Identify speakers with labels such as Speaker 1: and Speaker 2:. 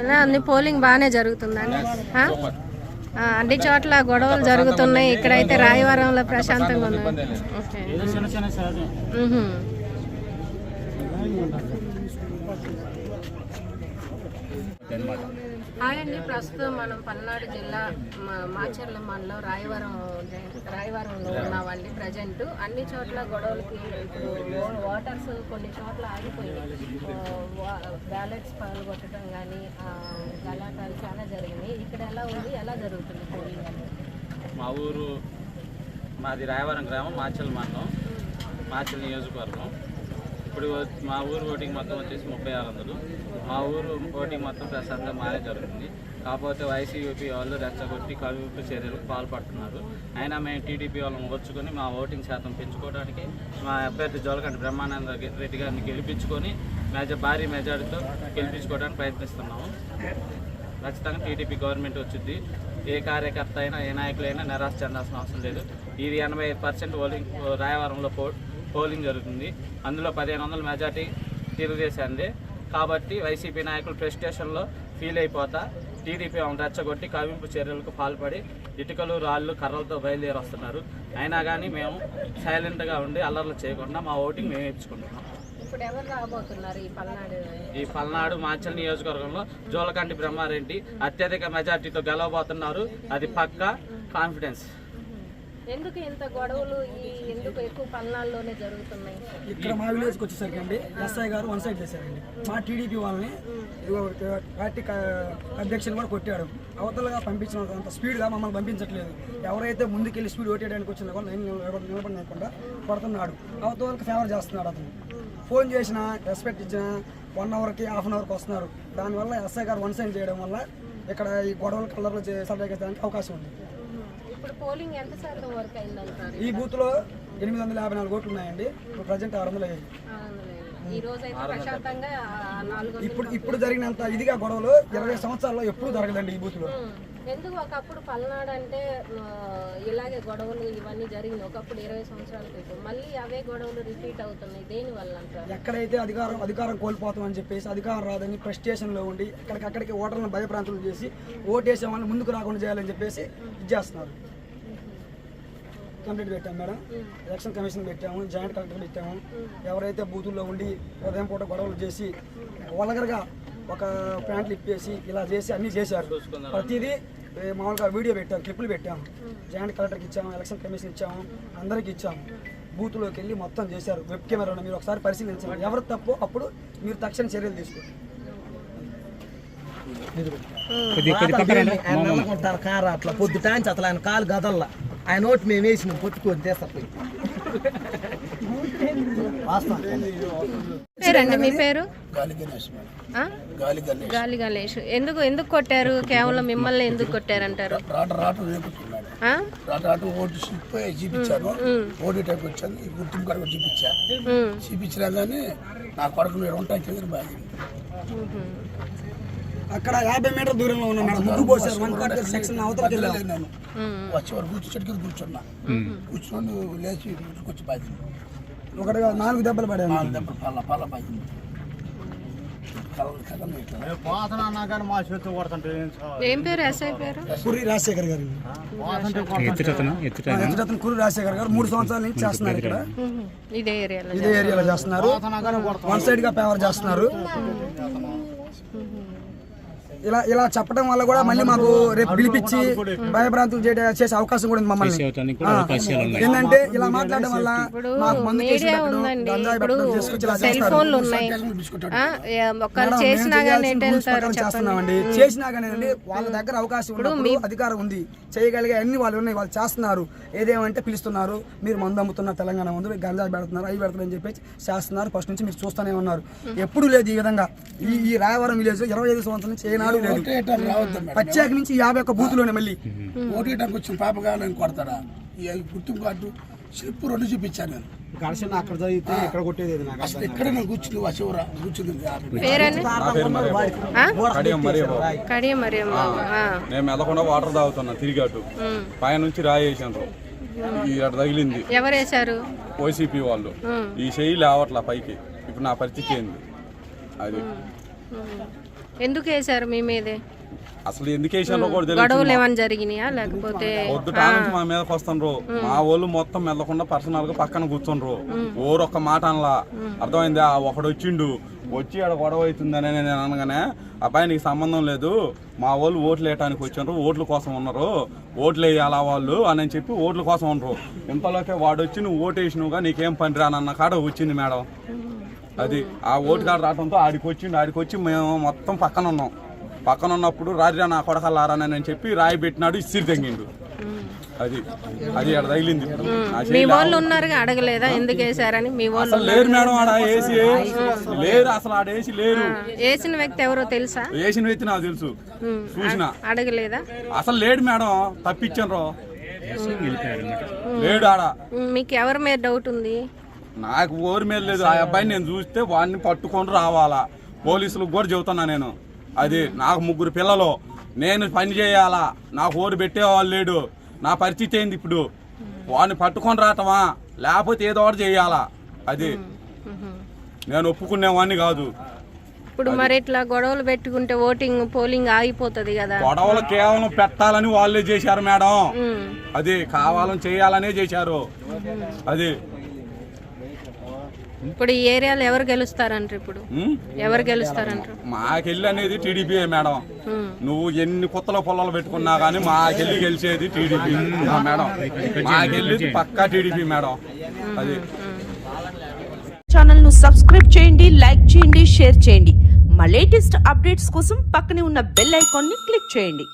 Speaker 1: ఎలా అన్ని పోలింగ్ బాగానే జరుగుతుందండి. అన్ని చోట్ల గొడవలు జరుగుతున్నాయి. ఇక్కడైతే రాయవరంలో ప్రశాంతంగా ఉంది. హాయ్ అండి. ప్రస్తుతం మనం పల్నాడు జిల్లా మాచర్ల మండలం రాయవరం రాయవరంలో ఉన్నామండి ప్రజెంట్. అన్ని చోట్ల గొడవలకి ఇప్పుడు వాటర్స్ కొన్ని చోట్ల ఆగిపోయినాయి. బ్యాలెట్స్ పాల్గొట్టడం కానీ గలాటాలు చాలా జరిగినాయి ఇక్కడ ఎలా ఉంది? ఎలా జరుగుతుంది పోలింగ్ అనేది?
Speaker 2: మా ఊరు మాది రాయవరం గ్రామం మాచల్ మండలం మాచల్ నియోజకవర్గం. ఇప్పుడు మా ఊరు ఓటింగ్ మొత్తం వచ్చేసి ముప్పై ఆరు వందలు. మా ఊరు ఓటింగ్ మొత్తం ప్రశాంతంగా మారే జరుగుతుంది. కాకపోతే వైసీపీ వాళ్ళు రెచ్చగొట్టి కవిపు చర్యలకు పాల్పడుతున్నారు. అయినా మేము టీడీపీ వాళ్ళని ఓర్చుకొని మా ఓటింగ్ శాతం పెంచుకోవడానికి మా అభ్యర్థి జోలకంటి బ్రహ్మానంద రెడ్డి గారిని గెలిపించుకొని మెజ భారీ మెజారిటీతో గెలిపించుకోవడానికి ప్రయత్నిస్తున్నాము. ఖచ్చితంగా టీడీపీ గవర్నమెంట్ వచ్చింది ఏ కార్యకర్త అయినా ఏ నాయకులైనా నిరాశ చెందాల్సిన అవసరం లేదు. ఇది ఎనభై పర్సెంట్ ఓలింగ్ రాయవరంలో పోటీ పోలింగ్ జరుగుతుంది. అందులో పదిహేను వందల మెజార్టీ తెలుగుదేశాంది కాబట్టి వైసీపీ నాయకులు ప్రెస్ స్టేషన్లో ఫీల్ అయిపోతా. టీడీపీ ఆమెను రెచ్చగొట్టి కవింపు చర్యలకు పాల్పడి ఇటుకలు రాళ్ళు కర్రలతో బయలుదేరి వస్తున్నారు అయినా కానీ మేము సైలెంట్గా ఉండి అల్లర్లు చేయకుండా మా ఓటింగ్ మేము ఇచ్చుకుంటున్నాం.
Speaker 1: ఈ పల్నాడు
Speaker 2: మాచల్ నియోజకవర్గంలో జోలకంటి బ్రహ్మారెడ్డి అత్యధిక మెజార్టీతో గెలవబోతున్నారు. అది పక్క కాన్ఫిడెన్స్.
Speaker 1: ఎందుకు ఇంత గొడవలు ఈ ఎందుకు ఎక్కువ పల్నాల్లోనే జరుగుతున్నాయి?
Speaker 3: ఇక్కడ మా విలేజ్కి వచ్చేసరికి అండి ఎస్ఐ గారు వన్ సైడ్ చేశారండి. మా టీడీపీ వాళ్ళని పార్టీ అధ్యక్షులు కూడా కొట్టాడు అవతలగా పంపించిన అంత స్పీడ్గా మమ్మల్ని పంపించట్లేదు. ఎవరైతే ముందుకెళ్ళి స్పీడ్ ఓటేయడానికి వచ్చిందో కూడా నేను నిలబడకుండా కొడుతున్నాడు. అవతలకి ఫేవర్ చేస్తున్నాడు అతను. ఫోన్ చేసిన రెస్పెక్ట్ ఇచ్చిన వన్ అవర్కి హాఫ్ అన్ అవర్కి వస్తున్నారు. దానివల్ల ఎస్ఐ గారు వన్ సైడ్ చేయడం వల్ల ఇక్కడ ఈ గొడవలు కలర్లో సర్వేయడానికి అవకాశం ఉంది.
Speaker 1: ఇప్పుడు పోలింగ్ ఎంత శాతం వరకు అయిందంటారు
Speaker 3: ఈ బూత్లో ఎనిమిది వందల యాభై నాలుగు ఓట్లు ఉన్నాయండి ఇప్పుడు ప్రజెంట్ ఆరు వందల ఐదు
Speaker 1: ఈ రోజు అయితే ప్రశాంతంగా నాలుగు
Speaker 3: ఇప్పుడు ఇప్పుడు జరిగినంత ఇదిగా గొడవలు ఇరవై సంవత్సరాల్లో ఎప్పుడు జరగదండి ఈ బూత్లో.
Speaker 1: ఉమ్. ఎందుకు ఒకప్పుడు పల్నాడు అంటే ఇలాగే గొడవలు ఇవన్నీ జరిగినాయి. ఒకప్పుడు ఇరవై సంవత్సరాల క్రితం. మళ్ళీ అవే గొడవలు రిపీట్ అవుతున్నాయి. దేని వల్ల అంటారు?
Speaker 3: ఎక్కడైతే అధికారం అధికారం కోల్పోతాం అని చెప్పేసి అధికారం రాదని ప్రెస్ స్టేషన్లో ఉండి ఎక్కడికక్కడికి ఓటర్లను భయప్రాంతులు చేసి ఓటేసే వాళ్ళని ముందుకు రాకుండా చేయాలని చెప్పేసి ఇది చేస్తున్నారు. కంప్లీట్ పెట్టాం మేడం. ఎలక్షన్ కమిషన్ పెట్టాము జాయింట్ కలెక్టర్ పెట్టాము. ఎవరైతే బూతుల్లో ఉండి ఉదయం పూట గొడవలు చేసి వలగరగా ఒక ప్యాంట్లు ఇప్పేసి ఇలా చేసి అన్నీ చేశారు. ప్రతిదీ మామూలుగా వీడియో పెట్టాము క్లిప్పులు పెట్టాము జాయింట్ కలెక్టర్కి ఇచ్చాము ఎలక్షన్ కమిషన్ ఇచ్చాము అందరికీ ఇచ్చాము. బూత్లోకి వెళ్ళి మొత్తం చేశారు. వెబ్ కెమెరా మీరు ఒకసారి పరిశీలించండి. ఎవరు తప్పు అప్పుడు మీరు తక్షణ చర్యలు తీసుకోండి.
Speaker 4: అట్లా పొద్దుటాంచి అసలు ఆయన కాలు గదల్లా. ఆయన ఓటు మేము వేసినాం పొత్తుకొని తీసపోయి
Speaker 1: పేరండి మీ పేరు?
Speaker 5: గాలి గణేష్
Speaker 1: ఎందుకు ఎందుకు కొట్టారు? కేవలం మిమ్మల్ని ఎందుకు కొట్టారంటారు?
Speaker 5: రాట రాట రేపుతున్నాడు
Speaker 1: ఆ?
Speaker 5: రాట రాట ఓటు స్లిప్ చూపించాను. వచ్చాను గుర్తింపు చూపించా.
Speaker 1: ఉమ్.
Speaker 5: చూపించినా కానీ నా కొడుకు మీరు ఉంటాయి బాగా.
Speaker 3: అక్కడ యాభై మీటర్ దూరంలో ఉన్న మేడం. ముగ్గు పోసారు. వన్ క్వార్టర్ సెక్షన్ అవతలకి వెళ్ళాము
Speaker 5: నేను. వచ్చే వరకు కూర్చో చెట్టు కింద కూర్చున్నా. కూర్చొని లేచి వచ్చి బాధింది.
Speaker 3: ఒకటి నాలుగు దెబ్బలు పడాము
Speaker 5: నాలుగు దెబ్బలు పల్ల పల్ల ఇట్లా.
Speaker 1: ఏం పేరు?
Speaker 3: కుర్రి రాజశేఖర్ గారు. ఎత్తుటతను కుర్రి రాజశేఖర్ గారు మూడు సంవత్సరాల నుంచి చేస్తున్నారు ఇక్కడ.
Speaker 1: ఉహుం. ఇదే ఏరియాలో
Speaker 3: ఇదే ఏరియాలో చేస్తున్నారు. వన్ సైడ్గా ఫేవర్ చేస్తున్నారు ఇలా ఇలా చెప్పడం వల్ల కూడా మళ్ళీ మాకు రేపు పిలిపించి భయభ్రాంతులు చేసే అవకాశం కూడా ఉంది మమ్మల్ని. ఏంటంటే ఇలా మాట్లాడడం వల్ల మాకు మందు చేస్తున్నామండి. చేసినా కానీ వాళ్ళ దగ్గర అవకాశం ఉన్నప్పుడు అధికారం ఉంది. చేయగలిగే అన్ని వాళ్ళు ఉన్నాయి. వాళ్ళు చేస్తున్నారు. ఏదేమంటే పిలుస్తున్నారు. మీరు మందు అమ్ముతున్నారు. తెలంగాణ ముందు మీరు గంజాయి పెడుతున్నారు. అవి పెడుతున్నారు అని చెప్పేసి చేస్తున్నారు. ఫస్ట్ నుంచి మీరు చూస్తూనే ఉన్నారు. ఎప్పుడు లేదు ఈ విధంగా. ఈ ఈ రాయవరం విలేజ్ ఇరవై ఐదు సంవత్సరాల నుంచి ఏనాడు రావడం లేదు
Speaker 5: ఓటేయటం రావద్దు మేడం.
Speaker 3: పచ్చాక నుంచి యాభై ఒక్క బూతులోనే మళ్ళీ.
Speaker 5: ఓటేయటానికి వచ్చిన పాప కావాలని కొడతాడా? ఈ గుర్తింపు కార్డు స్లిప్ రెండు చూపించాను నేను.
Speaker 6: ఘర్షణ అక్కడ జరిగితే ఇక్కడ కొట్టేది నాకు
Speaker 5: అసలు ఎక్కడ నేను కూర్చుని వశివరా కూర్చుంది
Speaker 7: నేను మెదకుండా వాటర్ తాగుతున్నా తిరిగి అటు పైనుంచి రాయి వేసాను ఈ అటు తగిలింది.
Speaker 1: ఎవరు వేశారు?
Speaker 7: వైసీపీ వాళ్ళు. ఈ చెయ్యి లేవట్లా పైకి. ఇప్పుడు నా పరిస్థితి ఏంది? అది.
Speaker 1: ఎందుకు వేశారు మీ మీదే?
Speaker 7: అసలు ఎందుకు కూడా
Speaker 1: గొడవలు
Speaker 7: తెలియదు
Speaker 1: ఏమైనా జరిగినాయా? లేకపోతే
Speaker 7: మా మీదకి వస్తుండ్రు. మా వాళ్ళు మొత్తం మెదలకుండా పర్సనల్గా పక్కన కూర్చుండ్రు. ఓరొక్క మాట అనలా. అర్థమైందా? ఒకడు వచ్చిండు. వచ్చి ఆడ గొడవ అవుతుందని నేను అనగానే అబ్బాయి నీకు సంబంధం లేదు. మా వాళ్ళు ఓట్లు వేయటానికి వచ్చిండ్రు. ఓట్ల కోసం ఉన్నారు. ఓట్లు వేయాలా వాళ్ళు? అని చెప్పి ఓట్ల కోసం ఉండరు ఇంతలోకే వాడు వచ్చి నువ్వు ఓటు వేసినవుగా నీకేం పని రానన్న కాడ వచ్చింది మేడం. అది ఆ ఓటు కాడ రావడంతో ఆడికి వచ్చిండు. ఆడికి వచ్చి మేము మొత్తం పక్కన ఉన్నాం. పక్కన ఉన్నప్పుడు రాజా నా కొడకల్లారని నేను చెప్పి రాయి పెట్టినాడు ఇసిరి తెంగిండు. అది అది ఆడ తగిలింది
Speaker 1: మీ వాళ్ళు ఉన్నారుగా అడగలేదా? ఎందుకు వేశారని మీ వాళ్ళు
Speaker 7: లేరు మేడం ఆడ ఏసీ లేరు అసలు ఆడ ఏసీ లేరు.
Speaker 1: వేసిన వ్యక్తి ఎవరో తెలుసా?
Speaker 7: వేసిన వ్యక్తి నాకు తెలుసు. చూసిన.
Speaker 1: అడగలేదా?
Speaker 7: అసలు లేడు మేడం తప్పించారు లేడు ఆడ.
Speaker 1: మీకు ఎవరి మీద డౌట్ ఉంది?
Speaker 7: నాకు ఓరి మీద లేదు. ఆ అబ్బాయిని నేను చూస్తే వాడిని పట్టుకొని రావాలా. పోలీసులకు కూడా చెబుతున్నా నేను. అది నాకు ముగ్గురు పిల్లలు. నేను పని చేయాలా? నాకు ఓరు పెట్టేవాళ్ళు లేడు. నా పరిస్థితి ఏంది ఇప్పుడు? వాడిని పట్టుకొని రావటమా? లేకపోతే ఏదో ఒకటి చేయాలా? అది నేను ఒప్పుకునేవాడిని కాదు.
Speaker 1: ఇప్పుడు మరి ఇట్లా గొడవలు పెట్టుకుంటే ఓటింగ్ పోలింగ్ ఆగిపోతుంది కదా.
Speaker 7: గొడవలు కేవలం పెట్టాలని వాళ్ళే చేశారు మేడం. అది కావాలని చేయాలనే చేశారు. అది
Speaker 1: ఇప్పుడు ఈ ఏరియాలో ఎవరు గెలుస్తారంటారు ఇప్పుడు? ఎవరు గెలుస్తారంటారు?
Speaker 7: మాకెళ్ళి అనేది టీడీపీ మేడం. నువ్వు ఎన్ని కొత్తల పొలాలు పెట్టుకున్నా కానీ మాకెళ్ళి గెలిచేది టీడీపీ. మేడం. మాకెళ్ళి పక్కా టీడీపీ మేడం. అది.
Speaker 8: ఛానల్ను సబ్స్క్రైబ్ చేయండి లైక్ చేయండి షేర్ చేయండి. మా లేటెస్ట్ అప్డేట్స్ కోసం పక్కనే ఉన్న బెల్ ఐకాన్ని క్లిక్ చేయండి.